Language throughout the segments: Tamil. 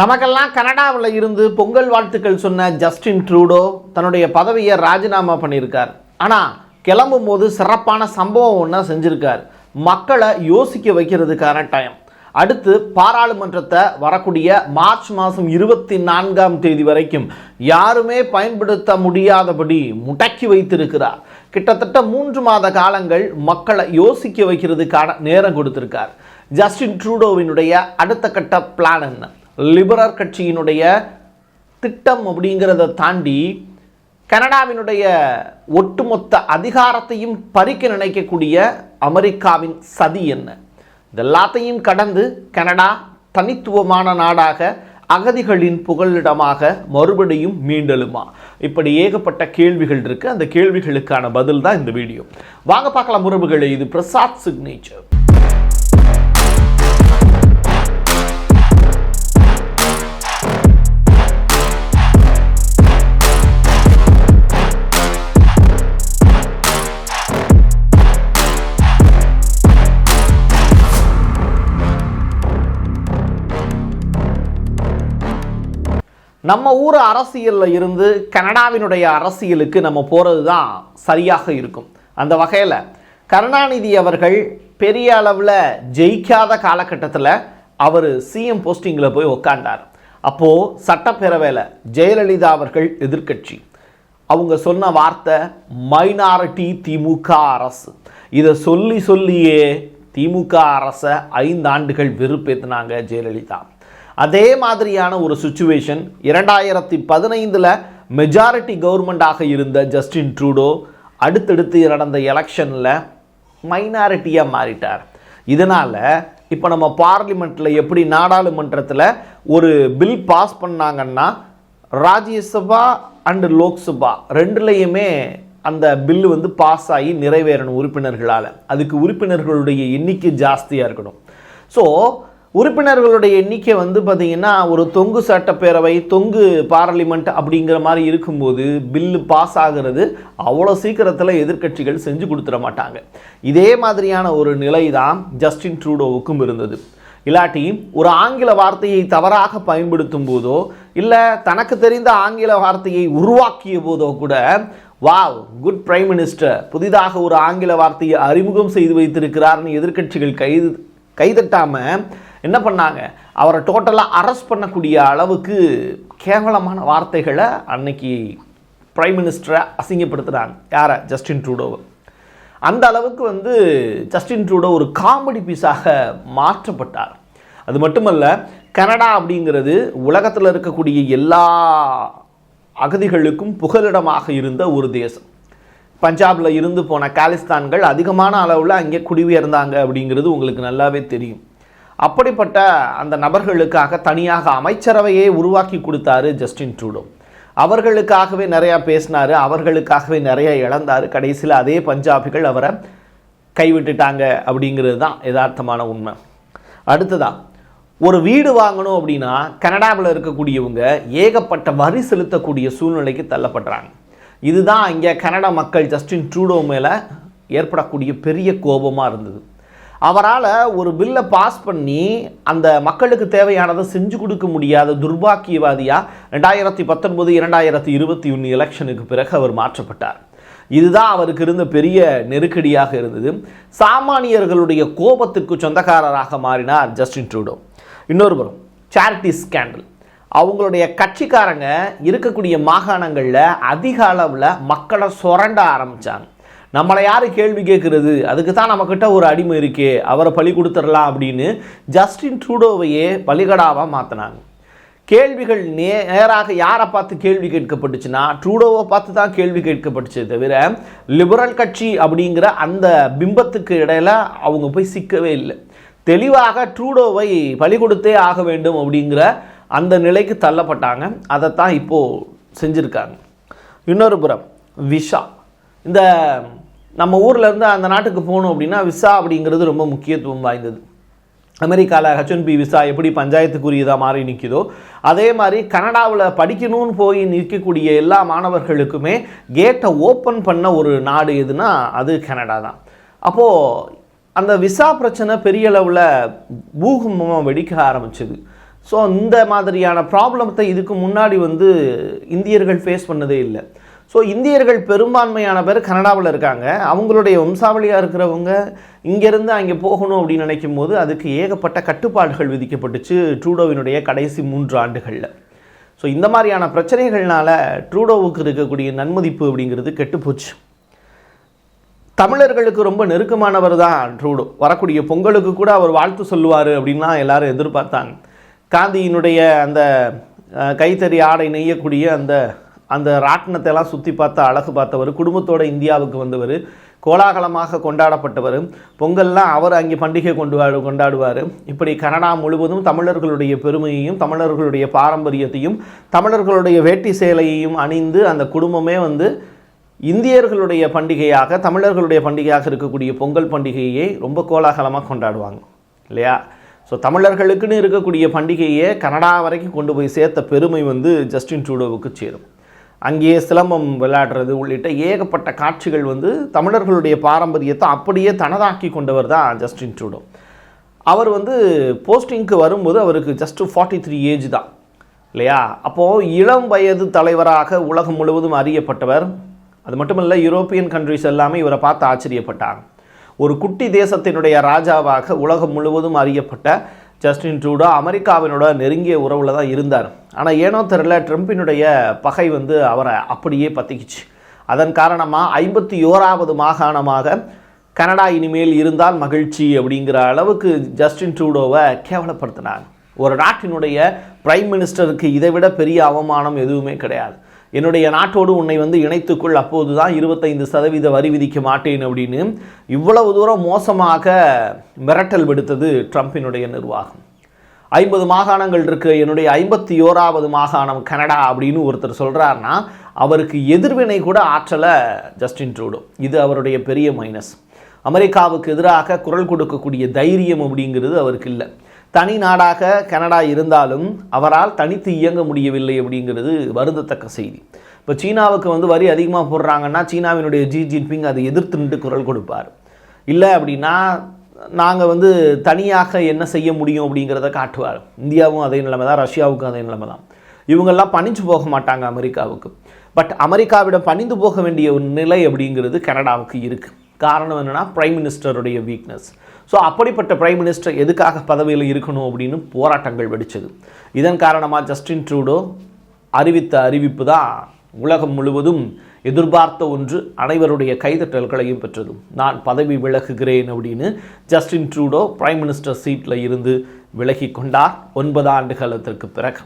நமக்கெல்லாம் கனடாவில் இருந்து பொங்கல் வாழ்த்துக்கள் சொன்ன ஜஸ்டின் ட்ரூடோ தன்னுடைய பதவியை ராஜினாமா பண்ணியிருக்கார். ஆனால் கிளம்பும் போது சிறப்பான சம்பவம் ஒன்றா செஞ்சுருக்கார். மக்களை யோசிக்க வைக்கிறதுக்கான டைம் அடுத்து பாராளுமன்றத்தை வரக்கூடிய மார்ச் மாதம் இருபத்தி நான்காம் தேதி வரைக்கும் யாருமே பயன்படுத்த முடியாதபடி முடக்கி வைத்திருக்கிறார். கிட்டத்தட்ட மூன்று மாத காலங்கள் மக்களை யோசிக்க வைக்கிறதுக்கான நேரம் கொடுத்திருக்கார். ஜஸ்டின் ட்ரூடோவினுடைய அடுத்த கட்ட பிளான் என்ன? லிபரல் கட்சியினுடைய திட்டம் அப்படிங்கிறத தாண்டி கனடாவினுடைய ஒட்டுமொத்த அதிகாரத்தையும் பறிக்க நினைக்கக்கூடிய அமெரிக்காவின் சதி என்ன? இதெல்லாத்தையும் கடந்து கனடா தனித்துவமான நாடாக அகதிகளின் புகலிடமாக மறுபடியும் மீண்டெழுமா இப்படி ஏகப்பட்ட கேள்விகள் இருக்குது அந்த கேள்விகளுக்கான பதில் தான் இந்த வீடியோ. வாங்க பார்க்கலாம் உறவுகளே இது பிரசாத் சிக்னேச்சர். நம்ம ஊர் அரசியலில் இருந்து கனடாவினுடைய அரசியலுக்கு நம்ம போகிறது தான் சரியாக இருக்கும். அந்த வகையில் கருணாநிதி அவர்கள் பெரிய அளவில் ஜெயிக்காத காலகட்டத்தில் அவர் சிஎம் போஸ்டிங்கில் போய் உக்காண்டார் அப்போது சட்டப்பேரவையில் ஜெயலலிதா அவர்கள் எதிர்க்கட்சி. அவங்க சொன்ன வார்த்தை மைனாரிட்டி திமுக அரசு. இதை சொல்லி சொல்லியே திமுக அரசை ஐந்து ஆண்டுகள் வெறுப்பேற்றினாங்க ஜெயலலிதா. அதே மாதிரியான ஒரு சுச்சுவேஷன் இரண்டாயிரத்தி பதினைந்தில் மெஜாரிட்டி கவர்மெண்டாக இருந்த ஜஸ்டின் ட்ரூடோ அடுத்தடுத்து நடந்த எலெக்ஷனில் மைனாரிட்டியாக மாறிட்டார். இதனால் இப்போ நம்ம பார்லிமெண்ட்டில் எப்படி நாடாளுமன்றத்தில் ஒரு பில் பாஸ் பண்ணாங்கன்னா ராஜ்யசபா அண்டு லோக்சபா ரெண்டுலேயுமே அந்த பில்லு வந்து பாஸ் ஆகி நிறைவேறணும் உறுப்பினர்களால். அதுக்கு உறுப்பினர்களுடைய எண்ணிக்கை ஜாஸ்தியாக இருக்கணும். ஸோ உறுப்பினர்களுடைய எண்ணிக்கை வந்து பார்த்திங்கன்னா ஒரு தொங்கு சட்டப்பேரவை தொங்கு பார்லிமெண்ட் அப்படிங்கிற மாதிரி இருக்கும்போது பில்லு பாஸ் ஆகிறது அவ்வளோ சீக்கிரத்தில் எதிர்க்கட்சிகள் செஞ்சு கொடுத்துட மாட்டாங்க. இதே மாதிரியான ஒரு நிலை தான் ஜஸ்டின் ட்ரூடோவுக்கும் இருந்தது. இல்லாட்டி ஒரு ஆங்கில வார்த்தையை தவறாக பயன்படுத்தும் போதோ இல்லை தனக்கு தெரிந்த ஆங்கில வார்த்தையை உருவாக்கிய போதோ கூட வாவ் குட் பிரைம் மினிஸ்டர் புதிதாக ஒரு ஆங்கில வார்த்தையை அறிமுகம் செய்து வைத்திருக்கிறார்னு எதிர்க்கட்சிகள் கைது கைதட்டாமல் என்ன பண்ணாங்க? அவரை டோட்டலாக அரெஸ்ட் பண்ணக்கூடிய அளவுக்கு கேவலமான வார்த்தைகளை அன்னைக்கு பிரைம் மினிஸ்டரை அசிங்கப்படுத்துகிறாங்க யாரை? ஜஸ்டின் ட்ரூடோவை அந்த அளவுக்கு வந்து ஜஸ்டின் ட்ரூடோ ஒரு காமெடி பீஸாக மாற்றப்பட்டார். அது மட்டுமல்ல கனடா அப்படிங்கிறது உலகத்தில் இருக்கக்கூடிய எல்லா அகதிகளுக்கும் புகலிடமாக இருந்த ஒரு தேசம். பஞ்சாபில் இருந்து போன காலிஸ்தான்கள் அதிகமான அளவில் அங்கே குடிபெயர்ந்தாங்க அப்படிங்கிறது உங்களுக்கு நல்லாவே தெரியும். அப்படிப்பட்ட அந்த நபர்களுக்காக தனியாக அமைச்சரவையே உருவாக்கி கொடுத்தாரு ஜஸ்டின் ட்ரூடோ. அவர்களுக்காகவே நிறையா பேசினார் அவர்களுக்காகவே நிறையா இழந்தார். கடைசியில் அதே பஞ்சாபிகள் அவரை கைவிட்டுட்டாங்க அப்படிங்கிறது தான் யதார்த்தமான உண்மை. அடுத்ததாக ஒரு வீடு வாங்கணும் அப்படின்னா கனடாவில் இருக்கக்கூடியவங்க ஏகப்பட்ட வரி செலுத்தக்கூடிய சூழ்நிலைக்கு தள்ளப்படுறாங்க. இதுதான் இங்கே கனடா மக்கள் ஜஸ்டின் ட்ரூடோ மேலே ஏற்படக்கூடிய பெரிய கோபமாக இருந்தது. அவரால் ஒரு பில்லை பாஸ் பண்ணி அந்த மக்களுக்கு தேவையானதை செஞ்சு கொடுக்க முடியாத துர்பாக்கியவாதியாக ரெண்டாயிரத்தி பத்தொன்பது இரண்டாயிரத்தி இருபத்தி ஒன்று எலெக்ஷனுக்கு பிறகு அவர் மாற்றப்பட்டார். இதுதான் அவருக்கு இருந்த பெரிய நெருக்கடியாக இருந்தது. சாமானியர்களுடைய கோபத்துக்கு சொந்தக்காரராக மாறினார் ஜஸ்டின் ட்ரூடோ. இன்னொரு புறம் சேரிட்டி ஸ்கேண்டல் அவங்களுடைய கட்சிக்காரங்க இருக்கக்கூடிய மாகாணங்களில் அதிக அளவில் மக்களை சுரண்ட ஆரம்பித்தாங்க நம்மளை யார் கேள்வி கேட்குறது? அதுக்கு தான் நம்மக்கிட்ட ஒரு அடிமை இருக்கே அவரை பழி கொடுத்துடலாம் அப்படின்னு ஜஸ்டின் ட்ரூடோவையே பலிகடாவாக மாற்றினாங்க கேள்விகள் நே நேராக யாரை பார்த்து கேள்வி கேட்கப்பட்டுச்சுன்னா ட்ரூடோவை பார்த்து தான் கேள்வி கேட்கப்பட்டுச்சே தவிர லிபரல் கட்சி அப்படிங்கிற அந்த பிம்பத்துக்கு இடையில அவங்க போய் சிக்கவே இல்லை. தெளிவாக ட்ரூடோவை பலி கொடுத்தே ஆக வேண்டும் அப்படிங்கிற அந்த நிலைக்கு தள்ளப்பட்டாங்க. அதைத்தான் இப்போது செஞ்சுருக்காங்க. இன்னொரு புறம் விஷா. இந்த நம்ம ஊரில் இருந்து அந்த நாட்டுக்கு போகணும் அப்படின்னா விசா அப்படிங்கிறது ரொம்ப முக்கியத்துவம் வாய்ந்தது. அமெரிக்காவில் ஹெச்என்பி விசா எப்படி பஞ்சாயத்துக்குரியதாக மாறி நிற்குதோ அதே மாதிரி கனடாவில் படிக்கணும்னு போய் நிற்கக்கூடிய எல்லா மாணவர்களுக்குமே கேட்டை ஓப்பன் பண்ண ஒரு நாடு எதுனா அது கனடா தான். அப்போது அந்த விசா பிரச்சனை பெரிய அளவில் பூகம்பமாக வெடிக்க ஆரம்பிச்சது. ஸோ இந்த மாதிரியான ப்ராப்ளத்தை இதுக்கு முன்னாடி வந்து இந்தியர்கள் ஃபேஸ் பண்ணதே இல்லை. ஸோ இந்தியர்கள் பெரும்பான்மையான பேர் கனடாவில் இருக்காங்க. அவங்களுடைய வம்சாவளியாக இருக்கிறவங்க இங்கேருந்து அங்கே போகணும் அப்படின்னு நினைக்கும் போது அதுக்கு ஏகப்பட்ட கட்டுப்பாடுகள் விதிக்கப்பட்டுச்சு ட்ரூடோவினுடைய கடைசி மூன்று ஆண்டுகளில். ஸோ இந்த மாதிரியான பிரச்சனைகள்னால ட்ரூடோவுக்கு இருக்கக்கூடிய நன்மதிப்பு அப்படிங்கிறது கெட்டுப்போச்சு. தமிழர்களுக்கு ரொம்ப நெருக்கமானவர் தான் ட்ரூடோ. வரக்கூடிய பொங்கலுக்கு கூட அவர் வாழ்த்து சொல்லுவார் அப்படின்லாம் எல்லாரும் எதிர்பார்த்தாங்க. காந்தியினுடைய அந்த கைத்தறி ஆடை நெய்யக்கூடிய அந்த அந்த ராட்டினத்தை எல்லாம் சுற்றி பார்த்த அழகு பார்த்தவர் குடும்பத்தோட இந்தியாவுக்கு வந்தவர் கோலாகலமாக கொண்டாடப்பட்டவர் பொங்கல்லாம் அவர் அங்கே பண்டிகை கொண்டு வா- கொண்டாடுவார். இப்படி கனடா முழுவதும் தமிழர்களுடைய பெருமையையும் தமிழர்களுடைய பாரம்பரியத்தையும் தமிழர்களுடைய வேட்டி சேலையையும் அணிந்து அந்த குடும்பமே வந்து இந்தியர்களுடைய பண்டிகையாக தமிழர்களுடைய பண்டிகையாக இருக்கக்கூடிய பொங்கல் பண்டிகையை ரொம்ப கோலாகலமாக கொண்டாடுவாங்க. இல்லையா? ஸோ தமிழர்களுக்குன்னு இருக்கக்கூடிய பண்டிகையை கனடா வரைக்கும் கொண்டு போய் சேர்த்த பெருமை வந்து ஜஸ்டின் ட்ரூடோவுக்கு சேரும். அங்கேயே சிலம்பம் விளையாடுறது உள்ளிட்ட ஏகப்பட்ட காட்சிகள் வந்து தமிழர்களுடைய பாரம்பரியத்தை அப்படியே தனதாக்கி கொண்டவர் தான் ஜஸ்டின் ட்ரூடோ. அவர் வந்து போஸ்டிங்க்கு வரும்போது அவருக்கு ஜஸ்ட் ஃபார்ட்டி த்ரீ ஏஜ் தான் இல்லையா? அப்போது இளம் வயது தலைவராக உலகம் முழுவதும் அறியப்பட்டவர். அது மட்டுமல்ல யூரோப்பியன் கண்ட்ரிஸ் எல்லாமே இவரை பார்த்து ஆச்சரியப்பட்டாங்க. ஒரு குட்டி தேசத்தினுடைய ராஜாவாக உலகம் முழுவதும் அறியப்பட்ட ஜஸ்டின் ட்ரூடோ அமெரிக்காவினோட நெருங்கிய உறவில் தான் இருந்தார். ஆனால் ஏனோ தெரில ட்ரம்பினுடைய பகை வந்து அவரை அப்படியே பற்றிக்குச்சு அதன் காரணமாக ஐம்பத்தி ஓராவது மாகாணமாக கனடா இனிமேல் இருந்தால் மகிழ்ச்சி அப்படிங்கிற அளவுக்கு ஜஸ்டின் ட்ரூடோவை கேவலப்படுத்தினாங்க ஒரு நாட்டினுடைய பிரைம் மினிஸ்டருக்கு இதை விட பெரிய அவமானம் எதுவுமே கிடையாது. என்னுடைய நாட்டோடு உன்னை வந்து இணைத்துக்கொள் அப்போது தான் இருபத்தைந்து சதவீத வரி விதிக்க மாட்டேன் அப்படின்னு இவ்வளவு தூரம் மோசமாக மிரட்டல் விடுத்தது ட்ரம்ப்பினுடைய நிர்வாகம். ஐம்பது மாகாணங்கள் இருக்குது என்னுடைய ஐம்பத்தி ஓராவது மாகாணம் கனடா அப்படின்னு ஒருத்தர் சொல்கிறாருன்னா அவருக்கு எதிர்வினை கூட ஆற்றலை ஜஸ்டின் ட்ரூடோ. இது அவருடைய பெரிய மைனஸ். அமெரிக்காவுக்கு எதிராக குரல் கொடுக்கக்கூடிய தைரியம் அப்படிங்கிறது அவருக்கு இல்லை. தனி நாடாக கனடா இருந்தாலும் அவரால் தனித்து இயங்க முடியவில்லை அப்படிங்கிறது வருந்தத்தக்க செய்தி. இப்போ சீனாவுக்கு வந்து வரி அதிகமாக போடுறாங்கன்னா சீனாவினுடைய ஜி ஜின்பிங் அதை எதிர்த்து நின்று குரல் கொடுப்பார். இல்லை அப்படின்னா நாங்கள் வந்து தனியாக என்ன செய்ய முடியும் அப்படிங்கிறத காட்டுவார். இந்தியாவும் அதே நிலைமை தான் ரஷ்யாவுக்கும் அதே நிலைமை தான். இவங்கெல்லாம் பணிஞ்சு போக மாட்டாங்க அமெரிக்காவுக்கு. பட் அமெரிக்காவிடம் பணிந்து போக வேண்டிய ஒரு நிலை அப்படிங்கிறது கனடாவுக்கு இருக்குது காரணம் என்னென்னா ப்ரைம் மினிஸ்டருடைய வீக்னஸ் ஸோ அப்படிப்பட்ட பிரைம் மினிஸ்டர் எதுக்காக பதவியில் இருக்கணும் அப்படின்னு போராட்டங்கள் வெடித்தது இதன் காரணமாக ஜஸ்டின் ட்ரூடோ அறிவித்த அறிவிப்பு தான் உலகம் முழுவதும் எதிர்பார்த்த ஒன்று அனைவருடைய கைதட்டல்களையும் பெற்றது. நான் பதவி விலகுகிறேன் அப்படின்னு ஜஸ்டின் ட்ரூடோ பிரைம் மினிஸ்டர் சீட்டில் இருந்து விலகி கொண்டார் ஒன்பது ஆண்டு காலத்திற்கு பிறகு.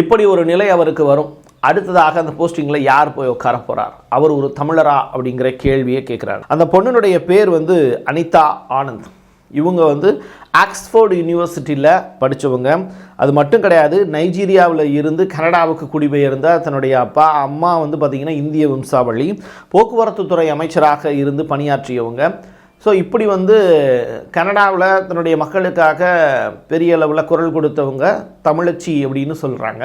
இப்படி ஒரு நிலை அவருக்கு வரும். அடுத்ததாக அந்த போஸ்டிங்கில் யார் போய் உட்கார போகிறார் அவர் ஒரு தமிழரா அப்படிங்கிற கேள்வியை கேட்குறாரு. அந்த பொண்ணினுடைய பேர் வந்து அனிதா ஆனந்த். இவங்க வந்து ஆக்ஸ்ஃபோர்டு யூனிவர்சிட்டியில் படித்தவங்க அது மட்டும் கிடையாது நைஜீரியாவில் இருந்து கனடாவுக்கு குடிபெயர்ந்த தன்னுடைய அப்பா அம்மா வந்து பார்த்திங்கன்னா இந்திய வம்சாவளி. போக்குவரத்து துறை அமைச்சராக இருந்து பணியாற்றியவங்க. ஸோ இப்படி வந்து கனடாவில் தன்னுடைய மக்களுக்காக பெரிய அளவில் குரல் கொடுத்தவங்க தமிழச்சி அப்படின்னு சொல்கிறாங்க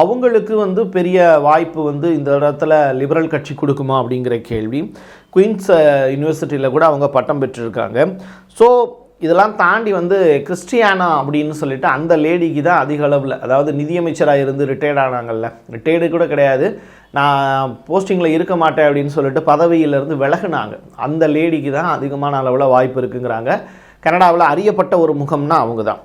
அவங்களுக்கு வந்து பெரிய வாய்ப்பு வந்து இந்த இடத்துல லிபரல் கட்சி கொடுக்குமா அப்படிங்கிற கேள்வி. குயின்ஸ் யூனிவர்சிட்டியில் கூட அவங்க பட்டம் பெற்றிருக்காங்க. ஸோ இதெல்லாம் தாண்டி வந்து கிறிஸ்டியானா அப்படின்னு சொல்லிட்டு அந்த லேடிக்கு தான் அதிக அளவில் அதாவது நிதியமைச்சராக இருந்து ரிட்டையர்ட் ஆனாங்கல்ல. ரிட்டையர்டு கூட கிடையாது. நான் போஸ்டிங்கில் இருக்க மாட்டேன் அப்படின்னு சொல்லிட்டு பதவியிலேருந்து விலகுனாங்க. அந்த லேடிக்கு தான் அதிகமான அளவில் வாய்ப்பு இருக்குங்கிறாங்க. கனடாவில் அறியப்பட்ட ஒரு முகம்னா அவங்க தான்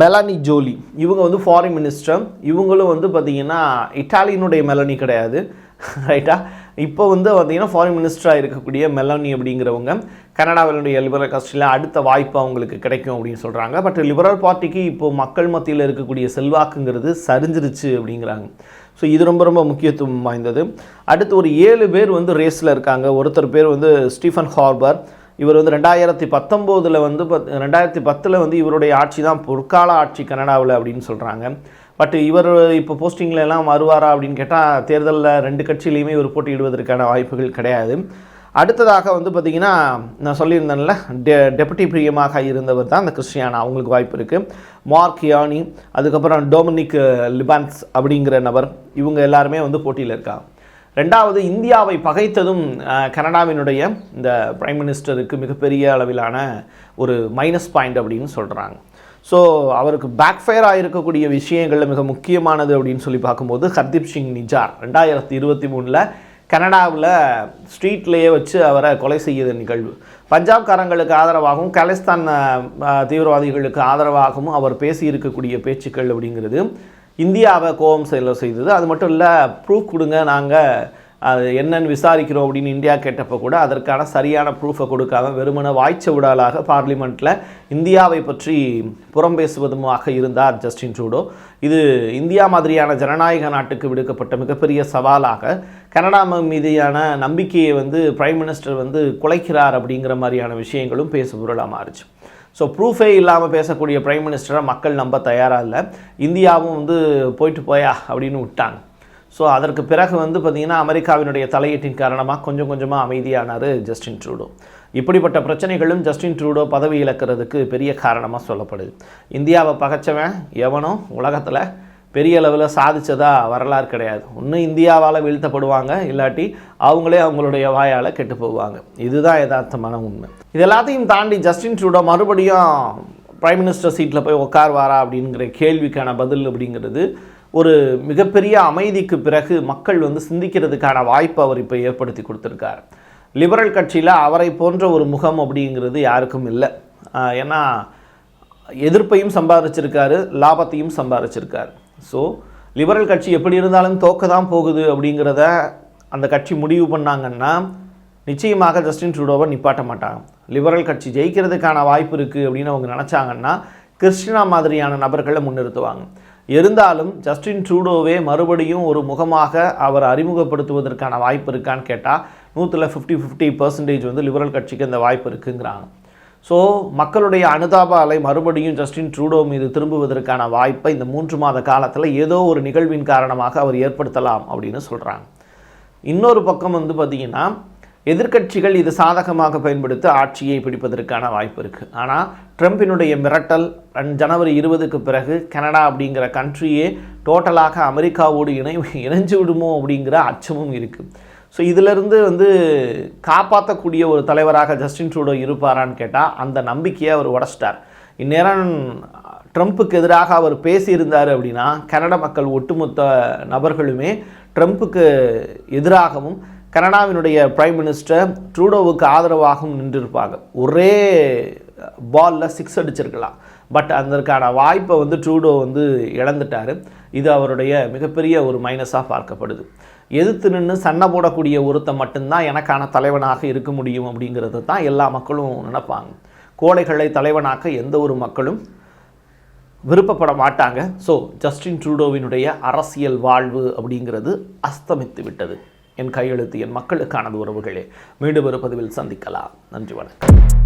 மெலனி ஜோலி. இவங்க வந்து ஃபாரின் மினிஸ்டர் இவங்களும் வந்து பார்த்திங்கன்னா இட்டாலியனுடைய மெலனி கிடையாது. ரைட்டா இப்போ வந்து பார்த்திங்கன்னா ஃபாரின் மினிஸ்டராக இருக்கக்கூடிய மெலனி அப்படிங்கிறவங்க கனடாவினுடைய லிபரல் கட்சியில் அடுத்த வாய்ப்பு அவங்களுக்கு கிடைக்கும் அப்படின்னு சொல்கிறாங்க பட் லிபரல் பார்ட்டிக்கு இப்போது மக்கள் மத்தியில் இருக்கக்கூடிய செல்வாக்குங்கிறது சரிஞ்சிருச்சு அப்படிங்கிறாங்க. ஸோ இது ரொம்ப ரொம்ப முக்கியத்துவம் வாய்ந்தது. அடுத்து ஒரு ஏழு பேர் வந்து ரேஸில் இருக்காங்க. ஒருத்தர் பேர் வந்து ஸ்டீஃபன் ஹார்பர். இவர் வந்து ரெண்டாயிரத்தி பத்தொம்போதில் வந்து பத் ரெண்டாயிரத்தி பத்தில் வந்து இவருடைய ஆட்சி தான் பொற்கால ஆட்சி கனடாவில் அப்படின்னு சொல்கிறாங்க பட் இவர் இப்போ போஸ்டிங்கில் எல்லாம் வருவாரா அப்படின்னு கேட்டால் தேர்தலில் ரெண்டு கட்சியிலையுமே இவர் போட்டியிடுவதற்கான வாய்ப்புகள் கிடையாது. அடுத்ததாக வந்து பார்த்திங்கன்னா நான் சொல்லியிருந்தேன்ல டெ டெபுட்டி பிரியமாக இருந்தவர் தான் அந்த கிறிஸ்டியானா. அவங்களுக்கு வாய்ப்பு இருக்குது மார்க் யானி அதுக்கப்புறம் டொமினிக் லிபான்ஸ் அப்படிங்கிற நபர் இவங்க எல்லாருமே வந்து போட்டியில் இருக்காங்க ரெண்டாவது இந்தியாவை பகைத்ததும் கனடாவினுடைய இந்த பிரைம் மினிஸ்டருக்கு மிகப்பெரிய அளவிலான ஒரு மைனஸ் பாயிண்ட் அப்படின்னு சொல்கிறாங்க ஸோ அவருக்கு பேக்ஃபயர் ஆகிருக்கக்கூடிய விஷயங்களில் மிக முக்கியமானது அப்படின்னு சொல்லி பார்க்கும்போது ஹர்தீப் சிங் நிஜார் ரெண்டாயிரத்தி இருபத்தி மூணில் கனடாவில் ஸ்ட்ரீட்லேயே வச்சு அவரை கொலை செய்த நிகழ்வு. பஞ்சாப்காரங்களுக்கு ஆதரவாகவும் கலிஸ்தான் தீவிரவாதிகளுக்கு ஆதரவாகவும் அவர் பேசியிருக்கக்கூடிய பேச்சுக்கள் அப்படிங்கிறது இந்தியாவை கோபம் செயல செய்தது. அது மட்டும் இல்லை ப்ரூஃப் கொடுங்க நாங்கள் அது என்னன்னு விசாரிக்கிறோம் அப்படின்னு இந்தியா கேட்டப்போ கூட அதற்கான சரியான ப்ரூஃபை கொடுக்காம வெறுமன வாய்ச்ச விடாலாக பார்லிமெண்ட்டில் இந்தியாவை பற்றி புறம் பேசுவதுமாக இருந்தார் ஜஸ்டின் ட்ரூடோ. இது இந்தியா மாதிரியான ஜனநாயக நாட்டுக்கு விடுக்கப்பட்ட மிகப்பெரிய சவாலாக கனடா மீதியான நம்பிக்கையை வந்து பிரைம் மினிஸ்டர் வந்து குலைக்கிறார் அப்படிங்கிற மாதிரியான விஷயங்களும் பேசுபொருளாக மாறுச்சு. ஸோ ப்ரூஃபே இல்லாமல் பேசக்கூடிய பிரைம் மினிஸ்டரை மக்கள் நம்ப தயாராக இல்லை. இந்தியாவும் வந்து போயிட்டு போயா அப்படின்னு விட்டாங்க. ஸோ அதற்கு பிறகு வந்து பார்த்திங்கன்னா அமெரிக்காவினுடைய தலையீட்டின் காரணமாக கொஞ்சம் கொஞ்சமாக அமைதியானார் ஜஸ்டின் ட்ரூடோ. இப்படிப்பட்ட பிரச்சனைகளும் ஜஸ்டின் ட்ரூடோ பதவி இழக்கிறதுக்கு பெரிய காரணமாக சொல்லப்படுது. இந்தியாவை பகைச்சவன் எவனும் உலகத்தில் பெரிய அளவில் சாதிச்சதா வரலாறு கிடையாது. ஒன்று இந்தியாவால் வீழ்த்தப்படுவாங்க இல்லாட்டி அவங்களே அவங்களுடைய வாயால் கெட்டு போவாங்க. இதுதான் யதார்த்தமான உண்மை. இது எல்லாத்தையும் தாண்டி ஜஸ்டின் ட்ரூடோ மறுபடியும் பிரைம் மினிஸ்டர் சீட்டில் போய் உட்காருவாரா அப்படிங்கிற கேள்விக்கான பதில் அப்படிங்கிறது ஒரு மிகப்பெரிய அமைதிக்கு பிறகு மக்கள் வந்து சிந்திக்கிறதுக்கான வாய்ப்பை அவர் இப்போ ஏற்படுத்தி கொடுத்துருக்கார். லிபரல் கட்சியில் அவரை போன்ற ஒரு முகம் அப்படிங்கிறது யாருக்கும் இல்லை. ஏன்னா எதிர்ப்பையும் சம்பாதிச்சிருக்காரு லாபத்தையும் சம்பாதிச்சிருக்காரு. ஸோ லிபரல் கட்சி எப்படி இருந்தாலும் தோக்க தான் போகுது அப்படிங்கிறத அந்த கட்சி முடிவு பண்ணாங்கன்னா நிச்சயமாக ஜஸ்டின் ட்ரூடோவை நிப்பாட்ட மாட்டாங்க. லிபரல் கட்சி ஜெயிக்கிறதுக்கான வாய்ப்பு இருக்குது அப்படின்னு அவங்க நினச்சாங்கன்னா கிறிஸ்டினா மாதிரியான நபர்களை முன்னிறுத்துவாங்க. இருந்தாலும் ஜஸ்டின் ட்ரூடோவே மறுபடியும் ஒரு முகமாக அவர் அறிமுகப்படுத்துவதற்கான வாய்ப்பு இருக்கான்னு கேட்டால் நூற்றில் ஃபிஃப்டி ஃபிஃப்டி பர்சன்டேஜ் வந்து லிபரல் கட்சிக்கு அந்த வாய்ப்பு இருக்குங்கிறாங்க. ஸோ மக்களுடைய அனுதாப அலை மறுபடியும் ஜஸ்டின் ட்ரூடோ மீது திரும்புவதற்கான வாய்ப்பை இந்த மூன்று மாத காலத்தில் ஏதோ ஒரு நிகழ்வின் காரணமாக அவர் ஏற்படுத்தலாம் அப்படின்னு சொல்கிறாங்க இன்னொரு பக்கம் வந்து பார்த்திங்கன்னா எதிர்க்கட்சிகள் இது சாதகமாக பயன்படுத்தி ஆட்சியை பிடிப்பதற்கான வாய்ப்பு இருக்குது ஆனால் ட்ரம்பினுடைய மிரட்டல் ஜனவரி இருபதுக்கு பிறகு கனடா அப்படிங்கிற கண்ட்ரியே டோட்டலாக அமெரிக்காவோடு இணை இணைஞ்சு விடுமோ அப்படிங்கிற அச்சமும் இருக்குது ஸோ இதிலிருந்து வந்து காப்பாற்றக்கூடிய ஒரு தலைவராக ஜஸ்டின் ட்ரூடோ இருப்பாரான்னு கேட்டால் அந்த நம்பிக்கையை அவர் உடச்சிட்டார். இந்நேரம் ட்ரம்ப்புக்கு எதிராக அவர் பேசியிருந்தார் அப்படின்னா கனடா மக்கள் ஒட்டுமொத்த நபர்களுமே ட்ரம்ப்புக்கு எதிராகவும் கனடாவினுடைய பிரைம் மினிஸ்டர் ட்ரூடோவுக்கு ஆதரவாகவும் நின்றிருப்பாங்க. ஒரே பாலில் சிக்ஸ் அடிச்சிருக்கலாம். பட் அதற்கான வாய்ப்பை வந்து ட்ரூடோ வந்து இழந்துட்டார். இது அவருடைய மிகப்பெரிய ஒரு மைனஸாக பார்க்கப்படுது. எதிர்த்து நின்று சண்டை போடக்கூடிய ஒருத்தன் மட்டும்தான் எனக்கான தலைவனாக இருக்க முடியும் அப்படிங்கிறது தான் எல்லா மக்களும் நினைப்பாங்க. கோடைகளை தலைவனாக்க எந்த ஒரு மக்களும் விருப்பப்பட மாட்டாங்க. ஸோ ஜஸ்டின் ட்ரூடோவினுடைய அரசியல் வாழ்வு அப்படிங்கிறது அஸ்தமித்து விட்டது. என் கையெழுத்து என் மக்களுக்கானது உறவுகளே. மீண்டும் ஒரு பதிவில் சந்திக்கலாம். நன்றி வணக்கம்.